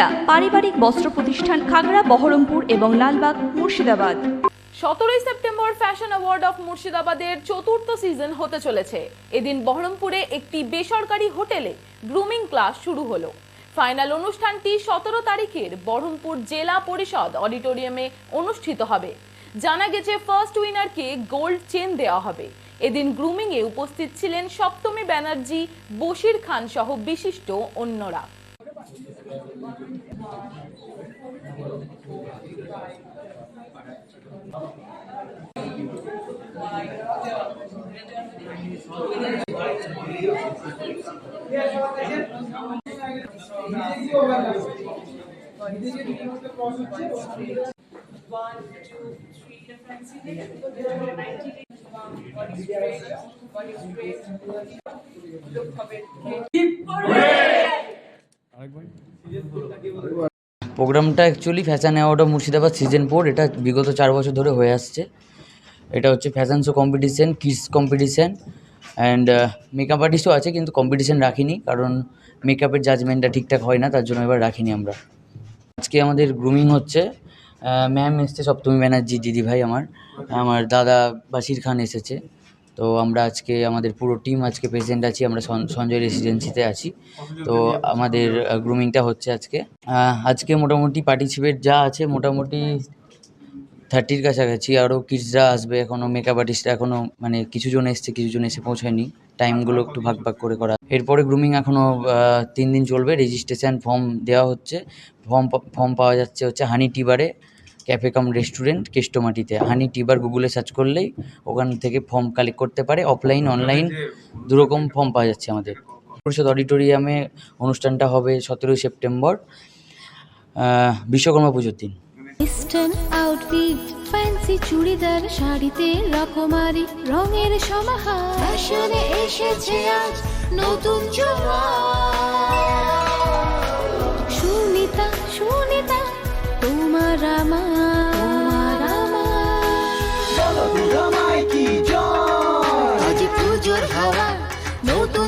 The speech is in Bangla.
সুনিতা পারিবারিক বস্ত্র প্রতিষ্ঠান খাগড়া, বহরমপুর এবং লালবাগ, মুর্শিদাবাদ। সতেরোই সেপ্টেম্বর ফ্যাশন অ্যাওয়ার্ড অফ মুর্শিদাবাদের চতুর্থ সিজন হতে চলেছে। এদিন বহরমপুরে একটি বেসরকারি হোটেলে গ্রুমিং ক্লাস শুরু হলো। ফাইনাল অনুষ্ঠানটি সতেরো তারিখের বহরমপুর জেলা পরিষদ অডিটোরিয়ামে অনুষ্ঠিত হবে। জানা গেছে ফার্স্ট উইনারকে গোল্ড চেন দেওয়া হবে। এদিন গ্রুমিংয়ে উপস্থিত ছিলেন সপ্তমী ব্যানার্জি বশির খান সহ বিশিষ্ট অন্যরা। One, two, three different series. There are 90 days. One is straight, one is straight. Look for it. প্রোগ্রামটা actually fashion award of Murshidabad season four এটা বিগত চার বছর ধরে হয়ে আসছে। এটা হচ্ছে fashion show competition kids competition and makeup আর্টিস্টও আছে কিন্তু কম্পিটিশান রাখিনি, কারণ মেকআপের জাজমেন্টটা ঠিকঠাক হয় না, তার জন্য এবার রাখিনি আমরা। আজকে আমাদের গ্রুমিং হচ্ছে ম্যাম এসছে সপ্তমী ব্যানার্জি দিদি ভাই আমার। আমার দাদা বাসির খান এসেছে। তো আমরা আজকে, আমাদের পুরো টিম আজকে প্রেজেন্ট আছি, আমরা সঞ্জয় রেসিডেন্সিতে আছি। তো আমাদের গ্রুমিংটা হচ্ছে আজকে। আজকে মোটামুটি পার্টিসিপেট যা আছে মোটামুটি থার্টির কাছাকাছি। আরও কিডসরা আসবে এখনও মেকআপ আর্টিস্টরা এখনও মানে কিছু জন এসছে, কিছু জন এসে পৌঁছায়নি। টাইমগুলো একটু ভাগ ভাগ করে করা। এরপরে গ্রুমিং এখনও তিন দিন চলবে। রেজিস্ট্রেশন ফর্ম দেওয়া হচ্ছে। ফর্ম ফর্ম পাওয়া যাচ্ছে হচ্ছে হানি টিবারে ক্যাফে কাম রেস্টুরেন্ট কেষ্টমাটিতে হানি টিবার গুগলে সার্চ করলেই ওখান থেকে ফর্ম কালেক্ট করতে পারে। অফলাইন অনলাইন দুরকম ফর্ম পাওয়া যাচ্ছে আমাদের। পরিষদ অডিটোরিয়ামে অনুষ্ঠানটা হবে সতেরোই সেপ্টেম্বর বিশ্বকর্মা পুজোর দিন। ওয়েস্টার্ন আউটফিট ফ্যান্সি চুড়িদার শাড়িতে রকমারি রঙের সমাহার। ফ্যাশনে এসেছে আজ নতুন সুনিতা